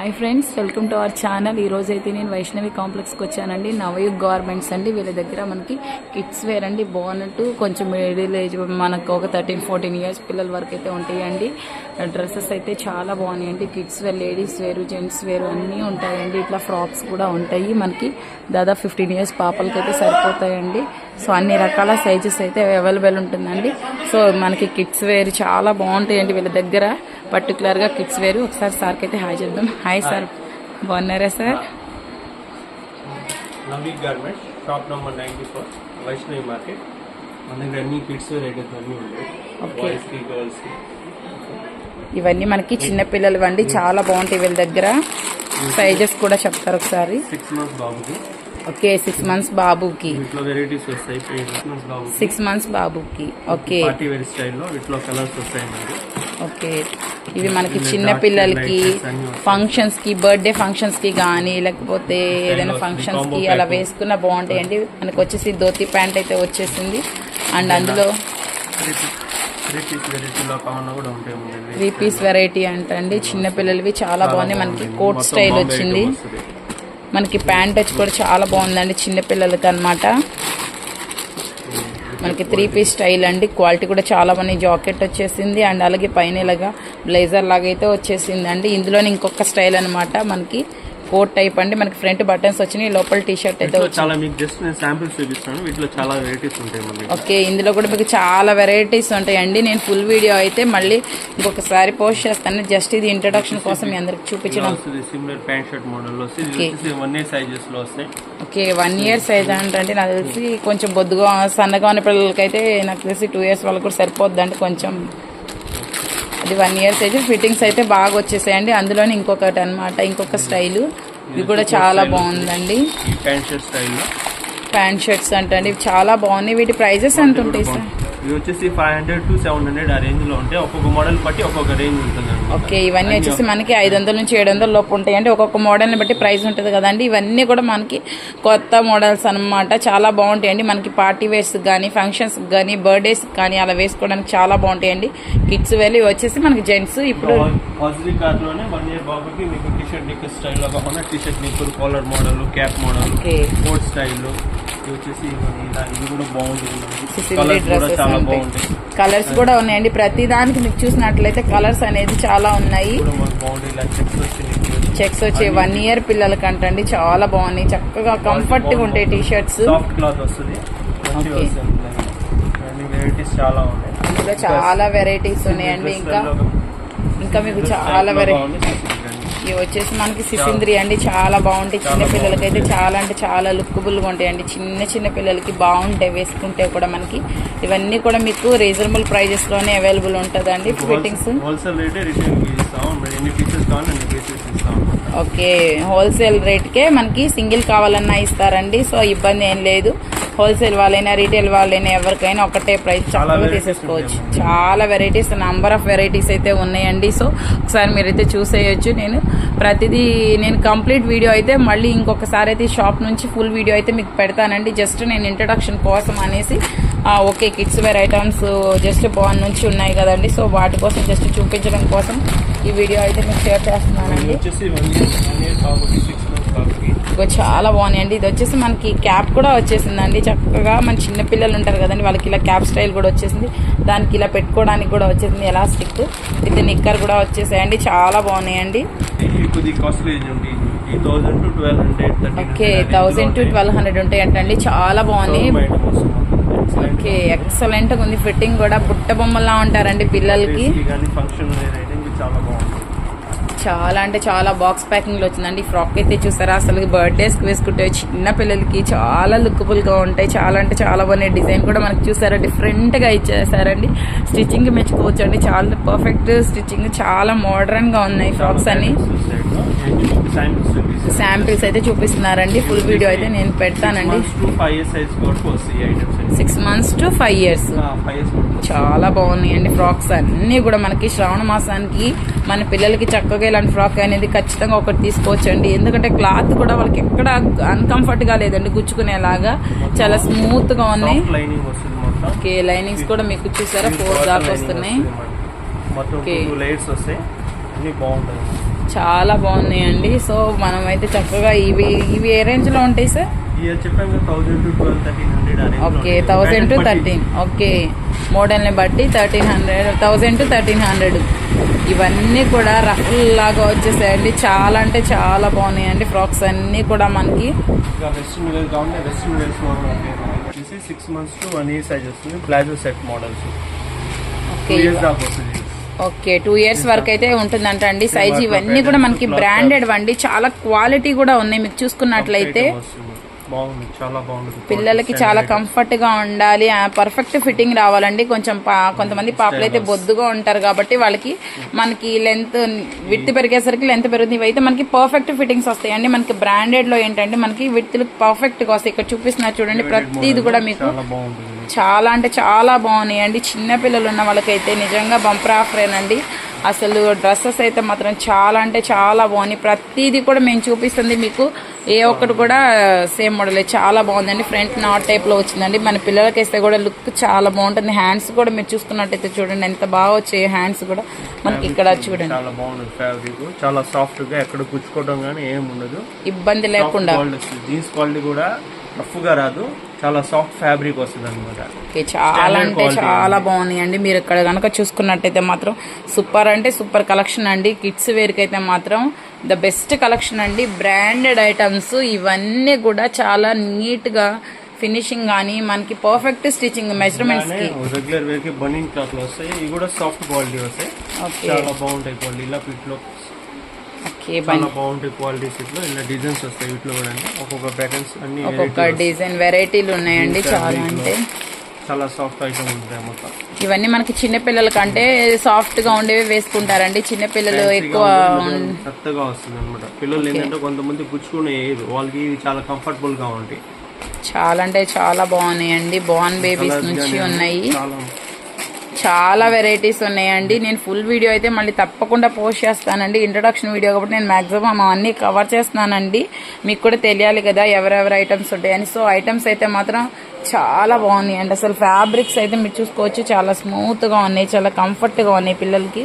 Hi friends welcome to our channel ఈ రోజు అయితే నేను వైష్ణవి కాంప్లెక్స్కి వచ్చానండి. నవయుగ్ గార్మెంట్స్ అండి. వీళ్ళ దగ్గర మనకి కిడ్స్ వేర్ అండి. బాగున్నట్టు కొంచెం మిడిల్ ఏజ్ మనకు ఒక థర్టీన్ ఫోర్టీన్ ఇయర్స్ పిల్లల వరకు అయితే ఉంటాయండి. డ్రెస్సెస్ అయితే చాలా బాగున్నాయండి. Kids wear ladies wear gents wear అన్నీ ఉంటాయండి. ఇట్లా ఫ్రాక్స్ కూడా ఉంటాయి. మనకి దాదాపు ఫిఫ్టీన్ ఇయర్స్ పాపలకి అయితే సరిపోతాయండి. సో అన్ని రకాల సైజెస్ అయితే అవైలబుల్ ఉంటుందండి. సో మనకి కిడ్స్ వేర్ చాలా బాగుంటాయండి వీళ్ళ దగ్గర. పర్టికులర్గా కిడ్స్ వేర్ ఒకసారి సార్కి అయితే హాయ్ చేద్దాం. హాయ్ సార్ బాగున్నారా sir నవీక్ garments shop number ninety four Vaishnavi market మన దగ్గర అన్ని కిడ్స్ వేర్ ఐటమ్స్ అన్నీ ఉంటాయి. Okay. బాయ్స్కి గర్ల్స్కి ఇవన్నీ మనకి చిన్న పిల్లలు అండి చాలా బాగుంటాయి వీళ్ళ దగ్గర. సైజెస్ కూడా చెప్తారు ఒకసారి. సిక్స్ మంత్స్ బాబుకి. ఓకే సిక్స్ మంత్స్ బాబుకి. వీటిలో వెరైటీస్ వస్తాయి. సిక్స్ మంత్స్ బాబుకి. ఓకే పార్టీ వేర్ స్టైల్లో వీటిలో కలర్స్ వస్తాయి ఓకే. ఇవి మనకి చిన్న పిల్లలకి ఫంక్షన్స్కి బర్త్డే ఫంక్షన్స్కి కానీ లేకపోతే ఏదైనా ఫంక్షన్స్కి అలా వేసుకున్న బాగుంటాయండి. మనకి వచ్చేసి ధోతి ప్యాంట్ అయితే వచ్చేసింది. అండ్ అందులో త్రీ పీస్ వెరైటీ అంటండి. చిన్న పిల్లలవి చాలా బాగున్నాయి. మనకి కోట్ స్టైల్ వచ్చింది. మనకి ప్యాంట్ వచ్చి కూడా చాలా బాగుందండి. చిన్న పిల్లలకి అనమాట మనకి త్రీ పీస్ స్టైల్ అండి. క్వాలిటీ కూడా చాలా బాగుంది జాకెట్ వచ్చేసింది. అండ్ అలాగే పైన ఇలాగా బ్లేజర్ లాగా అయితే వచ్చేసింది అండి ఇందులోనే ఇంకొక స్టైల్ అన్నమాట మనకి కోట్ టైప్ అండి మనకి ఫ్రంట్ బటన్స్ వచ్చినాయి లోపల టీ షర్ట్ అయితే వీటిలో వచ్చింది. చాలా మీకు జస్ట్ నేను శాంపిల్స్ చూపిస్తాను వీటిలో చాలా వెరైటీస్ ఉంటాయి మన దగ్గర. ఓకే ఇందులో కూడా మీకు చాలా వెరైటీస్ ఉంటాయండి. నేను ఫుల్ వీడియో అయితే మళ్ళీ ఇంకొకసారి పోస్ట్ చేస్తాను. జస్ట్ ఇది ఇంట్రడక్షన్ కోసం మీ అందరికి చూపించడం. Similar pant shirt model one year సైజెస్లో వస్తాయి. ఓకే వన్ ఇయర్ సైజ్ అంటే నాకు తెలిసి కొంచెం బొద్దుగా సన్నగా ఉన్న పిల్లలకైతే నాకు తెలిసి టూ ఇయర్స్ వాళ్ళకి కూడా సరిపోద్ది అంటే కొంచెం అది వన్ ఇయర్ సైజ్ ఫిట్టింగ్స్ అయితే బాగా వచ్చేసాయండి. అందులోనే ఇంకొకటి అన్నమాట ఇంకొక స్టైలు ఇది కూడా చాలా బాగుందండి. ప్యాంట్ షర్ట్స్ అంటే చాలా బాగున్నాయి. వీటి ప్రైజెస్ ఎంత ఉంటాయి సార్ ఇవి వచ్చేసి five hundred to seven hundred ఆ రేంజ్లో ఉంటాయి ఒక్కొక్క మోడల్ బట్టి ఒక్కొక్క రేంజ్ ఉంటుంది ఓకే ఇవన్నీ వచ్చేసి మనకి ఐదు వందల నుంచి ఏడు వందల లోపు ఉంటాయి. అంటే ఒక్కొక్క మోడల్ని బట్టి ప్రైస్ ఉంటుంది కదండి. ఇవన్నీ కూడా మనకి కొత్త మోడల్స్ అన్నమాట. చాలా బాగుంటాయండి. మనకి పార్టీ వేర్స్ కానీ ఫంక్షన్స్ కానీ బర్త్డేస్ కానీ అలా వేసుకోవడానికి చాలా బాగుంటాయండి. కిడ్స్ వెళ్ళి ఇవి వచ్చేసి మనకి జెంట్స్ ఇప్పుడు పాజిటివ్ కార్లోనే వన్ ఇయర్ బాబుకి మీకు టీ షర్ట్ నిక్ స్టైల్లో కాకుండా T shirt neck collar model cap model coat style ఇది వచ్చేసి ఇవన్నీ ఇలా ఇది కూడా బాగుంటుంది సిసిలీ కలర్స్ కూడా డ్రెస్సెస్ చాలా ఉంటాయి. బాగుంటాయి. కలర్స్ కూడా ఉన్నాయండి. ప్రతి దానికి మీకు చూసినట్లయితే కలర్స్ అనేది చాలా ఉన్నాయి. చెక్స్ వచ్చి వన్ ఇయర్ పిల్లలకి అంటండి చాలా బాగున్నాయి. చక్కగా కంఫర్ట్గా ఉంటాయి టీ షర్ట్స్ క్లాత్ వస్తుంది. వెరైటీస్ చాలా ఉన్నాయి. ఇందులో చాలా వెరైటీస్ ఉన్నాయండి. ఇంకా ఇంకా మీకు చాలా వెరైటీ ఇవి వచ్చేసి మనకి సిసింద్రి అండి. చాలా బాగుంటాయి. చిన్న పిల్లలకి అయితే చాలా అంటే చాలా లుక్బుల్గా ఉంటాయండి. చిన్న చిన్న పిల్లలకి బాగుంటాయి వేసుకుంటే కూడా మనకి ఇవన్నీ కూడా మీకు రీజనబుల్ ప్రైజెస్లోనే అవైలబుల్ ఉంటుందండి. Fittings okay. హోల్సేల్ రేట్కే మనకి సింగిల్ కావాలన్నా ఇస్తారండి. సో ఇబ్బంది ఏం లేదు. హోల్సేల్ వాళ్ళైనా రీటైల్ వాళ్ళైనా ఎవరికైనా ఒకటే ప్రైస్ చాలా చక్కగా తీసేసుకోవచ్చు. చాలా వెరైటీస్ నంబర్ ఆఫ్ వెరైటీస్ అయితే ఉన్నాయండి. సో ఒకసారి మీరైతే చూసేయచ్చు. నేను ప్రతిదీ నేను కంప్లీట్ వీడియో అయితే మళ్ళీ ఇంకొకసారి అయితే షాప్ నుంచి ఫుల్ వీడియో అయితే మీకు పెడతానండి. జస్ట్ నేను ఇంట్రడక్షన్ కోసం అనేసి okay kids wear items just born నుంచి ఉన్నాయి కదండి. సో వాటి కోసం జస్ట్ చూపించడం కోసం ఈ వీడియో అయితే మీకు షేర్ చేస్తున్నానండి. ఇగో చాలా బాగున్నాయండి. ఇది వచ్చేసి మనకి క్యాప్ కూడా వచ్చేసిందండి. చక్కగా మన చిన్న పిల్లలు ఉంటారు కదండి వాళ్ళకి ఇలా క్యాప్ స్టైల్ కూడా వచ్చేసింది. దానికి ఇలా పెట్టుకోవడానికి కూడా వచ్చేసింది ఎలాస్టిక్. విత్ నిక్కర్ కూడా వచ్చేసాయండి. చాలా బాగున్నాయండి. Okay thousand to twelve hundred ఉంటాయి అంటండి చాలా బాగున్నాయి ఓకే ఎక్సలెంట్ ఉంది. ఫిట్టింగ్ కూడా బుట్ట బొమ్మలా ఉంటారండి పిల్లలకి. ఫంక్షన్ చాలా అంటే చాలా బాక్స్ ప్యాకింగ్లో వచ్చిందండి. ఫ్రాక్ అయితే చూసారా? అసలు బర్త్డేస్కి వేసుకుంటే చిన్న పిల్లలకి చాలా లుక్బుల్గా ఉంటాయి. చాలా అంటే చాలా బాగున్నాయి. డిజైన్ కూడా మనకి చూసారా? డిఫరెంట్గా ఇచ్చేసారండి. స్టిచ్చింగ్ మెచ్చుకోవచ్చు అండి చాలా పర్ఫెక్ట్ స్టిచ్చింగ్ చాలా మోడర్న్గా ఉన్నాయి ఫ్రాక్స్ అని శాంపిల్స్ అయితే చూపిస్తున్నారండి. ఫుల్ వీడియో అయితే నేను పెడతానండి. Six months to five years చాలా బాగున్నాయండి ఫ్రాక్స్ అన్నీ కూడా మనకి శ్రావణ మాసానికి మన పిల్లలకి చక్కగా ఇలాంటి ఫ్రాక్ అనేది ఖచ్చితంగా ఒకటి తీసుకోవచ్చండి. ఎందుకంటే క్లాత్ కూడా వాళ్ళకి ఎక్కడ అన్కంఫర్ట్గా లేదండి. గుచ్చుకునేలాగా చాలా స్మూత్గా ఉన్నాయి ఓకే లైనింగ్స్ కూడా మీకు చూసారా? ఫోర్ దాకా వస్తున్నాయి. టూ లైట్స్ వస్తాయి. అన్ని బాగుంటాయి. చాలా బాగున్నాయండి. సో మనం అయితే చక్కగా ఇవి ఇవి ఏ రేంజ్లో ఉంటాయి sir? Okay thousand to thirteen. Okay మోడల్ని బట్టి thirteen hundred thousand to thirteen hundred. ఇవన్నీ కూడా రఫుల్ లాగా వచ్చేసాయండి. చాలా అంటే చాలా బాగున్నాయండి ఫ్రాక్స్ అన్నీ కూడా మనకి. Six months to one year size వస్తుంది. Palazzo set models okay. Okay two years వరకు అయితే ఉంటుందంట అండి. సైజ్ ఇవన్నీ కూడా మనకి బ్రాండెడ్ వండి చాలా క్వాలిటీ కూడా ఉన్నాయి. మీకు చూసుకున్నట్లయితే. బాగుంది చాలా బాగుంది. పిల్లలకి చాలా కంఫర్ట్గా ఉండాలి. పర్ఫెక్ట్ ఫిట్టింగ్ రావాలండి. కొంచెం కొంతమంది పాపలు అయితే బొద్దుగా ఉంటారు కాబట్టి వాళ్ళకి మనకి లెంత్ విత్ పెరిగేసరికి లెంత్ పెరుగుతుంది. ఇవైతే మనకి పర్ఫెక్ట్ ఫిట్టింగ్స్ వస్తాయండి. మనకి బ్రాండెడ్లో ఏంటంటే మనకి విత్ పర్ఫెక్ట్గా వస్తాయి. ఇక్కడ చూపిస్తున్నారు చూడండి. ప్రతిది కూడా మీకు చాలా అంటే చాలా బాగున్నాయి అండి చిన్న పిల్లలు ఉన్న వాళ్ళకైతే నిజంగా బంపర్ ఆఫరేనండి అసలు డ్రెస్సెస్ అయితే మాత్రం చాలా అంటే చాలా బాగున్నాయి. ప్రతిదీ కూడా మేము చూపిస్తుంది మీకు. ఏ ఒక్కటి కూడా సేమ్ మోడల్ చాలా బాగుందండి. ఫ్రంట్ నాట్ టైప్లో వచ్చిందండి. మన పిల్లలకి వేస్తే కూడా లుక్ చాలా బాగుంటుంది. హ్యాండ్స్ కూడా మీరు చూసుకున్నట్టయితే చూడండి. ఎంత బాగా వచ్చాయి హ్యాండ్స్ కూడా. మనకి ఇక్కడ చూడండి. చాలా బాగుంది ఫ్యాబ్రిక్ చాలా సాఫ్ట్గా ఎక్కడ గుచ్చుకోవడం కానీ ఏం ఉండదు. ఇబ్బంది లేకుండా. జీన్స్ క్వాలిటీ కూడా రఫ్గా రాదు. చాలా సాఫ్ట్ ఫ్యాబ్రిక్ వస్తుంది అనమాట ఓకే చాలా అంటే చాలా బాగున్నాయి అండి మీరు ఇక్కడ కనుక చూసుకున్నట్టయితే మాత్రం సూపర్ అంటే సూపర్ కలెక్షన్ అండి. కిడ్స్ వేర్కి అయితే మాత్రం ద బెస్ట్ కలెక్షన్ అండి. బ్రాండెడ్ ఐటమ్స్ ఇవన్నీ కూడా చాలా నీట్గా ఫినిషింగ్ కానీ మనకి పర్ఫెక్ట్ స్టిచ్చింగ్ మెజర్మెంట్స్కి. రెగ్యులర్ వేర్కి బనింగ్ క్లాత్ వస్తాయి. ఇవి కూడా సాఫ్ట్ క్వాలిటీ వస్తాయి. చాలా బాగుంటాయి క్వాలిటీ. ఇలా వీటిలో ఓకే చాలా బాగుంటాయి క్వాలిటీస్ ఇట్లా. ఇలా డిజైన్స్ వస్తాయి వీటిలో కూడా ఒక్కొక్క ప్యాటర్న్స్ అన్ని ఒక్కొక్క డిజైన్ వెరైటీలు ఉన్నాయండి చాలా అంటే. చాలా సాఫ్ట్ ఐటమ్ ఉంటాయి మొత్తం ఇవన్నీ మనకి చిన్న పిల్లల కంటే సాఫ్ట్గా ఉండేవి వేసుకుంటారండి. చిన్న పిల్లలు ఎక్కువ కొత్తగా వస్తుంది అనమాట పిల్లలు ఏంటంటే కొంతమంది గుచ్చుకునే వాళ్ళకి చాలా కంఫర్టబుల్గా ఉంటాయి. చాలా అంటే చాలా బాగున్నాయండి. బాన్ బేబీస్ నుంచి ఉన్నాయి. చాలా వెరైటీస్ ఉన్నాయండి. నేను ఫుల్ వీడియో అయితే మళ్ళీ తప్పకుండా పోస్ట్ చేస్తానండి. ఇంట్రొడక్షన్ వీడియో కాబట్టి నేను మ్యాక్సిమం అన్ని కవర్ చేస్తున్నానండి. మీకు కూడా తెలియాలి కదా ఎవరెవరు ఐటమ్స్ ఉంటాయని. సో ఐటమ్స్ అయితే మాత్రం చాలా బాగున్నాయి అండి అసలు ఫ్యాబ్రిక్స్ అయితే మీరు చూసుకోవచ్చు. చాలా స్మూత్గా ఉన్నాయి. చాలా కంఫర్ట్గా ఉన్నాయి పిల్లలకి.